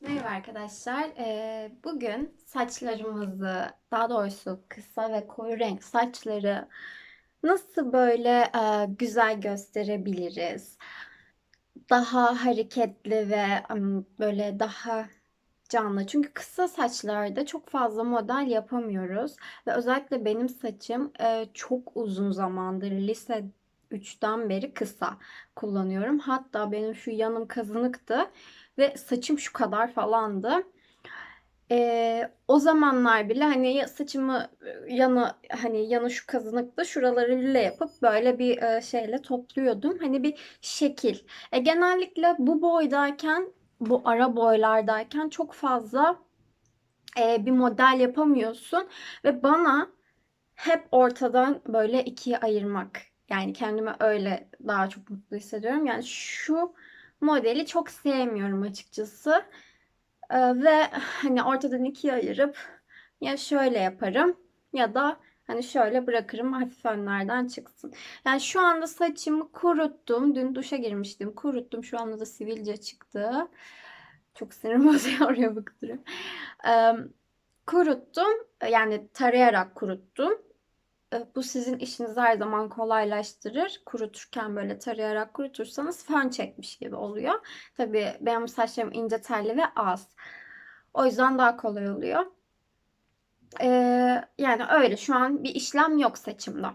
Merhaba arkadaşlar. Ee, bugün saçlarımızı, daha doğrusu kısa ve koyu renk saçları nasıl böyle e, güzel gösterebiliriz? Daha hareketli ve böyle daha canlı. Çünkü kısa saçlarda çok fazla model yapamıyoruz. Ve özellikle benim saçım e, çok uzun zamandır lise 3'ten beri kısa kullanıyorum. Hatta benim şu yanım kazınıktı ve saçım şu kadar falandı. Ee, o zamanlar bile hani saçımı e, yanı hani yanı şu kazınıkta şuraları lüle yapıp böyle bir e, şeyle topluyordum. Hani bir şekil. E, genellikle bu boydayken bu ara boylardayken çok fazla e, bir model yapamıyorsun ve bana hep ortadan böyle ikiye ayırmak yani kendimi öyle daha çok mutlu hissediyorum. Yani şu modeli çok sevmiyorum açıkçası. Ee, ve hani ortadan ikiye ayırıp ya şöyle yaparım ya da hani şöyle bırakırım hafif önlerden çıksın. Yani şu anda saçımı kuruttum. Dün duşa girmiştim. Kuruttum. Şu anda da sivilce çıktı. Çok sinirim bozuyor oraya bakıyorum. Ee, kuruttum. Yani tarayarak kuruttum. Bu sizin işinizi her zaman kolaylaştırır. Kuruturken böyle tarayarak kurutursanız fön çekmiş gibi oluyor. Tabii benim saçlarım ince telli ve az. O yüzden daha kolay oluyor. Ee, yani öyle. Şu an bir işlem yok saçımda.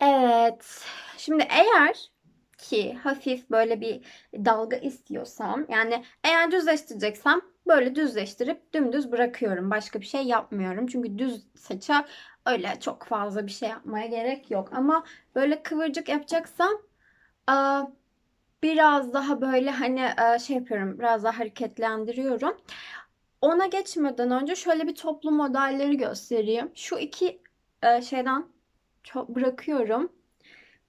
Evet. Şimdi eğer ki hafif böyle bir dalga istiyorsam yani eğer düzleştireceksem böyle düzleştirip dümdüz bırakıyorum. Başka bir şey yapmıyorum. Çünkü düz saça öyle çok fazla bir şey yapmaya gerek yok. Ama böyle kıvırcık yapacaksam aa, biraz daha böyle hani e, şey yapıyorum. Biraz daha hareketlendiriyorum. Ona geçmeden önce şöyle bir toplu modelleri göstereyim. Şu iki e, şeyden bırakıyorum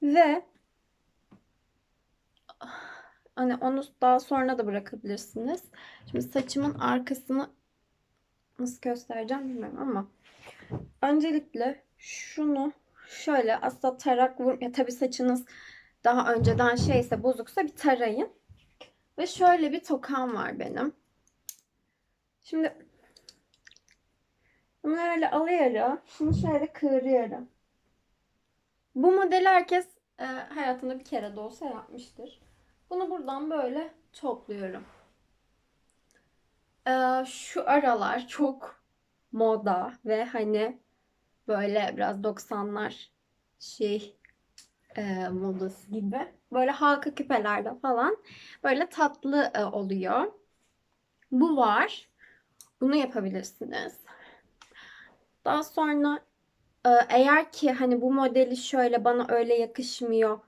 ve hani onu daha sonra da bırakabilirsiniz. Şimdi saçımın arkasını nasıl göstereceğim bilmiyorum ama öncelikle şunu şöyle aslında tarak vur ya tabii saçınız daha önceden şeyse bozuksa bir tarayın. Ve şöyle bir tokam var benim. Şimdi bunu öyle alıyorum. Şunu şöyle kıvırıyorum. Bu modeli herkes e, hayatında bir kere de olsa yapmıştır. Bunu buradan böyle topluyorum. E, şu aralar çok moda ve hani böyle biraz 90'lar şey e, modası gibi. Böyle halka küpelerde falan böyle tatlı e, oluyor. Bu var. Bunu yapabilirsiniz. Daha sonra e, eğer ki hani bu modeli şöyle bana öyle yakışmıyor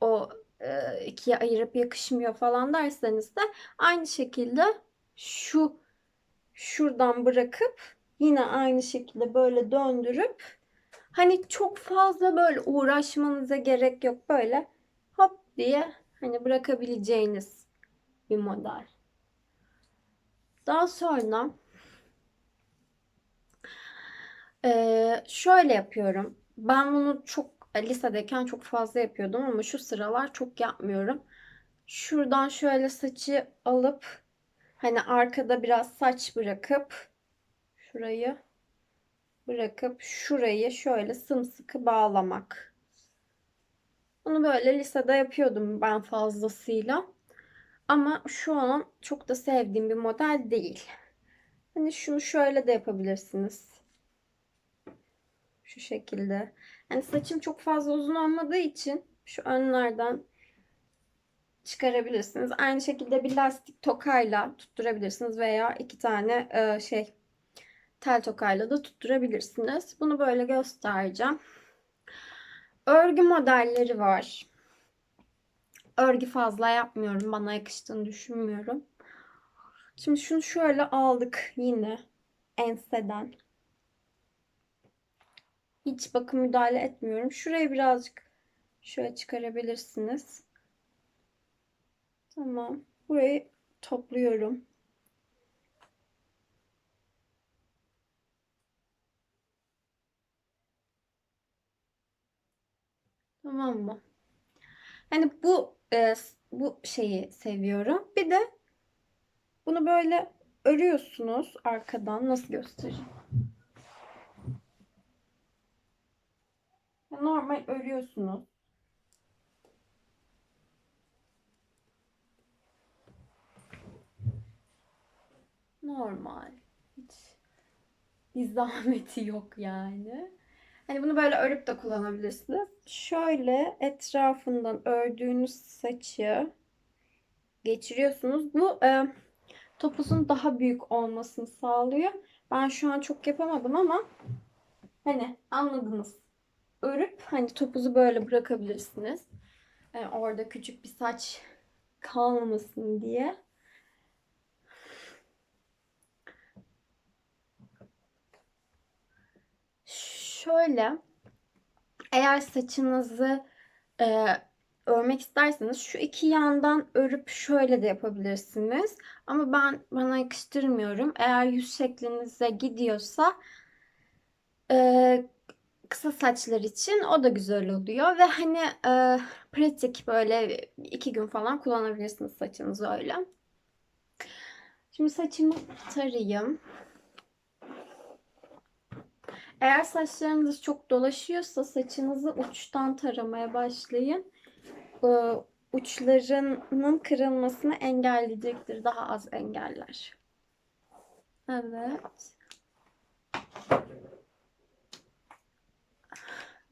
o e, ikiye ayırıp yakışmıyor falan derseniz de aynı şekilde şu şuradan bırakıp yine aynı şekilde böyle döndürüp hani çok fazla böyle uğraşmanıza gerek yok böyle hop diye hani bırakabileceğiniz bir model. Daha sonra şöyle yapıyorum. Ben bunu çok lisedeyken çok fazla yapıyordum ama şu sıralar çok yapmıyorum. Şuradan şöyle saçı alıp hani arkada biraz saç bırakıp şurayı bırakıp şurayı şöyle sımsıkı bağlamak. Bunu böyle lisede yapıyordum ben fazlasıyla. Ama şu an çok da sevdiğim bir model değil. Hani şunu şöyle de yapabilirsiniz. Şu şekilde. Yani saçım çok fazla uzun olmadığı için şu önlerden çıkarabilirsiniz. Aynı şekilde bir lastik tokayla tutturabilirsiniz veya iki tane e, şey tel tokayla da tutturabilirsiniz. Bunu böyle göstereceğim. Örgü modelleri var. Örgü fazla yapmıyorum. Bana yakıştığını düşünmüyorum. Şimdi şunu şöyle aldık yine enseden. Hiç bakım müdahale etmiyorum. Şurayı birazcık şöyle çıkarabilirsiniz. Tamam. Burayı topluyorum. Tamam mı? Hani bu e, bu şeyi seviyorum. Bir de Bunu böyle örüyorsunuz arkadan. Nasıl göstereyim? Normal örüyorsunuz. Normal. Hiç bir zahmeti yok yani. Hani bunu böyle örüp de kullanabilirsiniz. Şöyle etrafından ördüğünüz saçı geçiriyorsunuz. Bu e, topuzun daha büyük olmasını sağlıyor. Ben şu an çok yapamadım ama hani anladınız. Örüp hani topuzu böyle bırakabilirsiniz. Yani orada küçük bir saç kalmasın diye. Şöyle eğer saçınızı e, örmek isterseniz şu iki yandan örüp şöyle de yapabilirsiniz. Ama ben bana yakıştırmıyorum. Eğer yüz şeklinize gidiyorsa e, kısa saçlar için o da güzel oluyor ve hani e, pratik böyle iki gün falan kullanabilirsiniz saçınızı öyle. Şimdi saçımı tarayayım. Eğer saçlarınız çok dolaşıyorsa saçınızı uçtan taramaya başlayın. Ee, uçlarının kırılmasını engelleyecektir. Daha az engeller. Evet.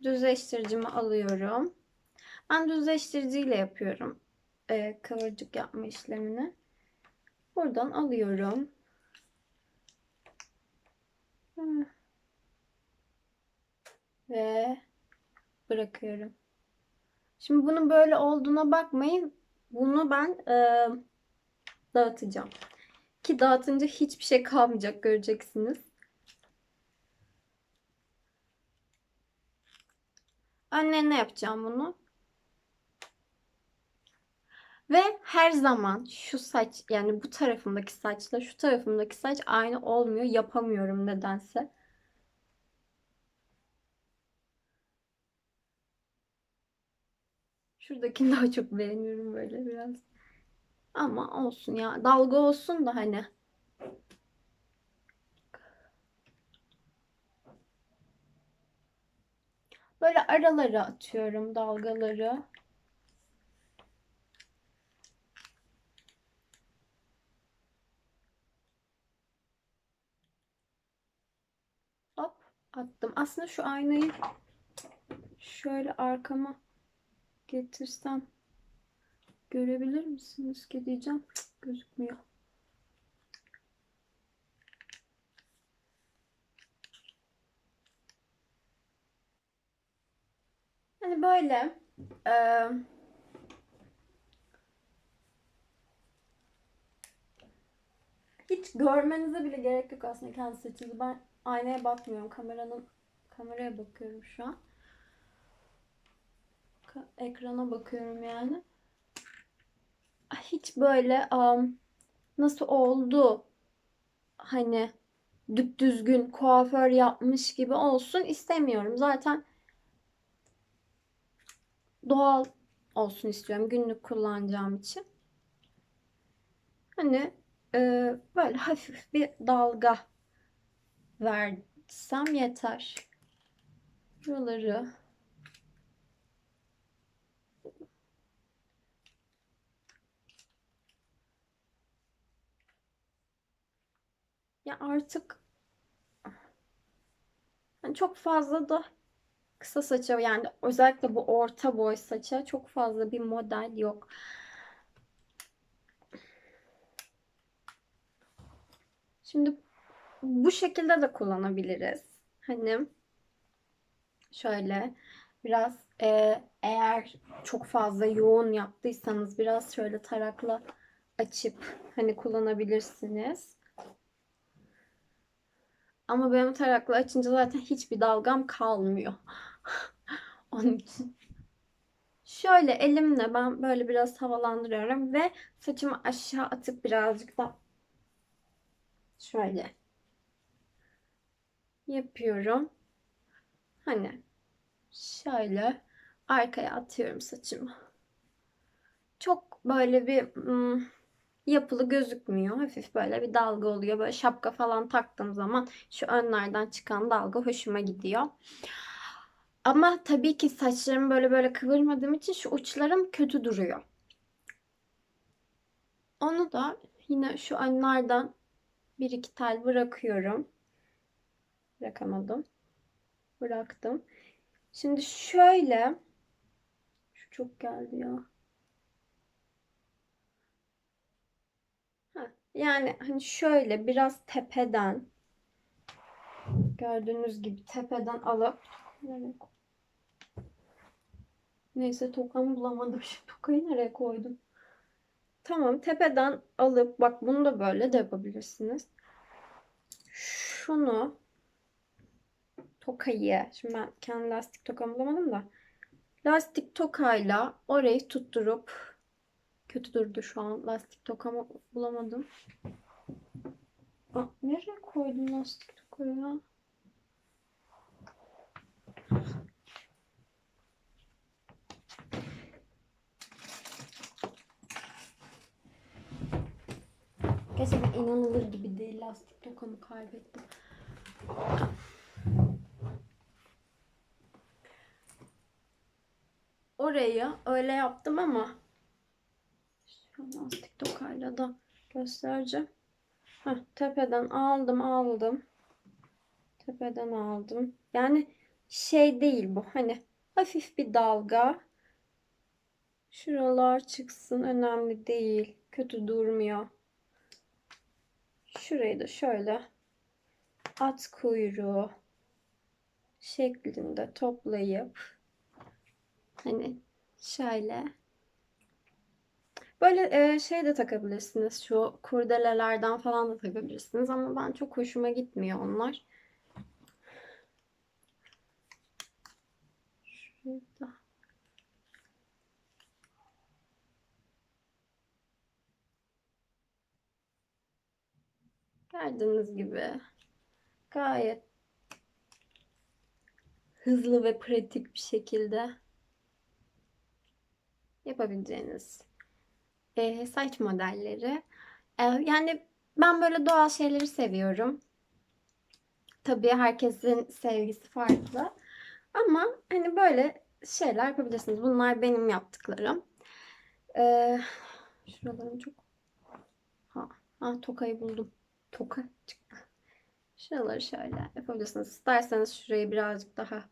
Düzleştiricimi alıyorum. Ben düzleştiriciyle yapıyorum. Ee, kıvırcık yapma işlemini. Buradan alıyorum. Ve bırakıyorum. Şimdi bunun böyle olduğuna bakmayın. Bunu ben e, dağıtacağım. Ki dağıtınca hiçbir şey kalmayacak göreceksiniz. Önlerine yapacağım bunu. Ve her zaman şu saç yani bu tarafımdaki saçla şu tarafımdaki saç aynı olmuyor. Yapamıyorum nedense. Şuradakini daha çok beğeniyorum böyle biraz. Ama olsun ya. Dalga olsun da hani. Böyle aralara atıyorum dalgaları. Hop attım. Aslında şu aynayı şöyle arkama getirsem görebilir misiniz ki diyeceğim. Cık, gözükmüyor. Böyle e, hiç görmenize bile gerek yok aslında kendi saçınızı. Ben aynaya bakmıyorum. Kameranın kameraya bakıyorum şu an ekrana bakıyorum yani. Hiç böyle um, nasıl oldu hani düp düzgün kuaför yapmış gibi olsun istemiyorum. Zaten doğal olsun istiyorum günlük kullanacağım için. Hani e, böyle hafif bir dalga versem yeter. Buraları Ya artık yani çok fazla da kısa saça yani özellikle bu orta boy saça çok fazla bir model yok. Şimdi bu şekilde de kullanabiliriz. Hani şöyle biraz e, eğer çok fazla yoğun yaptıysanız biraz şöyle tarakla açıp hani kullanabilirsiniz. Ama benim tarakla açınca zaten hiçbir dalgam kalmıyor. Onun için. Şöyle elimle ben böyle biraz havalandırıyorum ve saçımı aşağı atıp birazcık da şöyle yapıyorum. Hani şöyle arkaya atıyorum saçımı. Çok böyle bir hmm, yapılı gözükmüyor. Hafif böyle bir dalga oluyor. Böyle şapka falan taktığım zaman şu önlerden çıkan dalga hoşuma gidiyor. Ama tabii ki saçlarımı böyle böyle kıvırmadığım için şu uçlarım kötü duruyor. Onu da yine şu önlerden bir iki tel bırakıyorum. Bırakamadım. Bıraktım. Şimdi şöyle şu çok geldi ya. Yani hani şöyle biraz tepeden gördüğünüz gibi tepeden alıp Neyse tokamı bulamadım. Şimdi tokayı nereye koydum? Tamam tepeden alıp bak bunu da böyle de yapabilirsiniz. Şunu tokayı şimdi ben kendi lastik tokamı bulamadım da lastik tokayla orayı tutturup kötü durdu şu an lastik tokamı bulamadım. Aa, nereye koydum lastik tokayı? Gerçekten inanılır gibi değil. Lastik tokamı kaybettim. Orayı öyle yaptım ama şu lastik tokayla da göstereceğim. Heh, tepeden aldım aldım. Tepeden aldım. Yani şey değil bu. Hani hafif bir dalga. Şuralar çıksın önemli değil. Kötü durmuyor. Şurayı da şöyle at kuyruğu şeklinde toplayıp hani şöyle böyle e, şey de takabilirsiniz. Şu kurdelelerden falan da takabilirsiniz ama ben çok hoşuma gitmiyor onlar. Şurada. Gördüğünüz gibi gayet hızlı ve pratik bir şekilde yapabileceğiniz e, saç modelleri. E, yani ben böyle doğal şeyleri seviyorum. Tabii herkesin sevgisi farklı. Ama hani böyle şeyler yapabilirsiniz. Bunlar benim yaptıklarım. E, şuralarım çok... Ha, ha tokayı buldum. Toka çıktı. Şuraları şöyle yapabilirsiniz. İsterseniz şurayı birazcık daha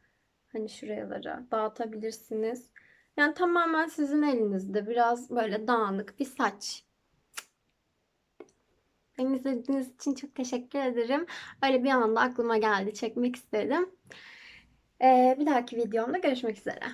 hani şuralara dağıtabilirsiniz. Yani tamamen sizin elinizde. Biraz böyle dağınık bir saç. Beni izlediğiniz için çok teşekkür ederim. Öyle bir anda aklıma geldi. Çekmek istedim. Ee, bir dahaki videomda görüşmek üzere.